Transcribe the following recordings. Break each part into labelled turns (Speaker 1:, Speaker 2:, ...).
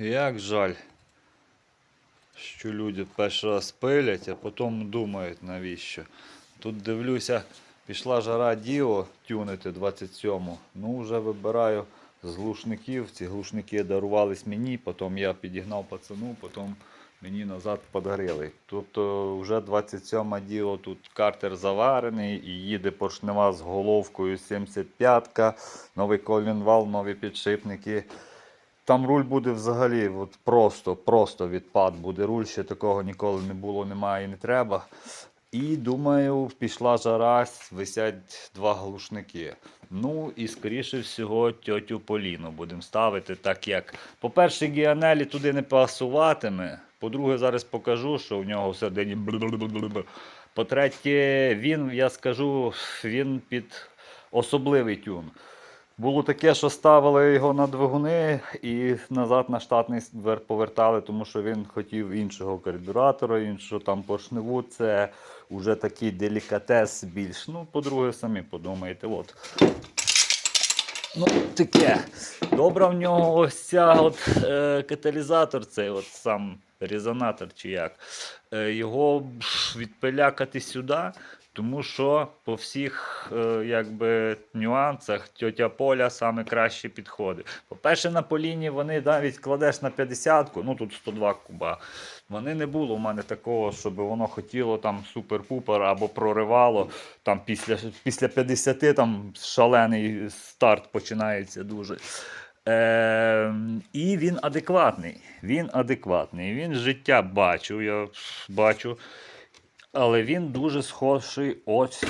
Speaker 1: Як жаль, що люди перший раз пилять, а потім думають навіщо. Тут дивлюся, пішла жара Діо тюнити 27-му. Ну, вже вибираю з глушників. Ці глушники дарувались мені, потім я підігнав пацану, потім мені назад подарили. Тобто вже 27 Діо, тут картер заварений і їде поршнева з головкою 75-ка, новий колінвал, нові підшипники. Там руль буде взагалі от просто, просто відпад буде. Руль ще такого ніколи не було, немає і не треба. І думаю, пішла жара, висять два глушники. Ну і скоріше всього тьотю Поліну будемо ставити, так як, по-перше, Гіанелі туди не пасуватиме. По-друге, зараз покажу, що в нього всередині. По-третє, він, я скажу, він під особливий тюн. Було таке, що ставили його на двигуни і назад на штатний повертали, тому що він хотів іншого карбюратора, іншого там поршневу. Це вже такий делікатес більш. Ну, по-друге, самі подумайте. От. Ну, таке. Добра в нього ось ця от, е, каталізатор, цей от сам резонатор чи як. Е, його відпилякати сюди, тому що по всіх е, якби, нюансах тьотя Поля саме краще підходить. По-перше, на поліні вони навіть кладеш на 50-ку, ну тут 102 куба. Вони не було в мене такого, щоб воно хотіло там супер-пупер або проривало. Там після, після 50 там шалений старт починається дуже. Е, і він адекватний. Він адекватний. Він життя бачу, я бачу. Але він дуже схожий ось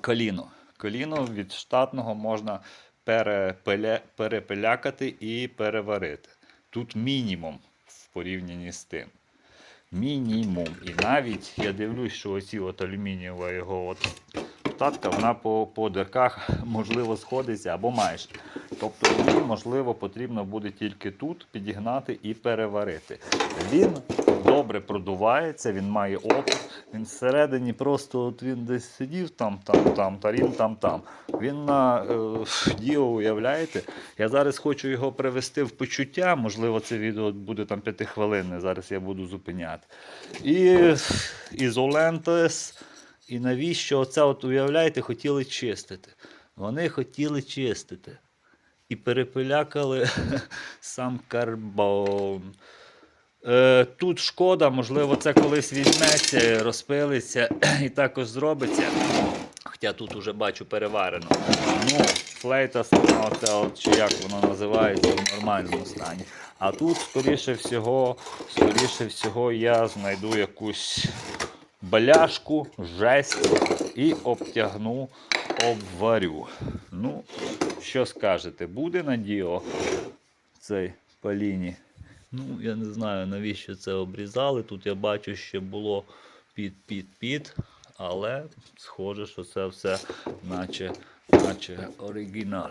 Speaker 1: коліно. Коліно від штатного можна перепиля... перепилякати і переварити. Тут мінімум в порівнянні з тим. Мінімум. І навіть я дивлюсь, що оці от алюмінієва його от штатка, вона по, по дирках можливо сходиться або майже. Тобто її, можливо, потрібно буде тільки тут підігнати і переварити. Він добре продувається, він має опит. Він всередині просто от він десь сидів там, там, там, та він там, там. Він на е, діо, уявляєте? Я зараз хочу його привести в почуття. Можливо, це відео буде там п'ятихвилинне, зараз я буду зупиняти. І ізолентес. І навіщо оце, от уявляєте, хотіли чистити? Вони хотіли чистити. І перепилякали сам карбон. Е, тут шкода, можливо, це колись візьметься, розпилиться і також зробиться. Хоча тут уже бачу переварено. Ну, флейта сама, оце, чи як воно називається в нормальному стані. А тут, скоріше всього, скоріше всього, я знайду якусь бляшку, жесть і обтягну, обварю. Ну, що скажете, буде на діо цей паліні? Ну, я не знаю, навіщо це обрізали. Тут я бачу, що було під-під-під, але схоже, що це все наче, наче оригінал.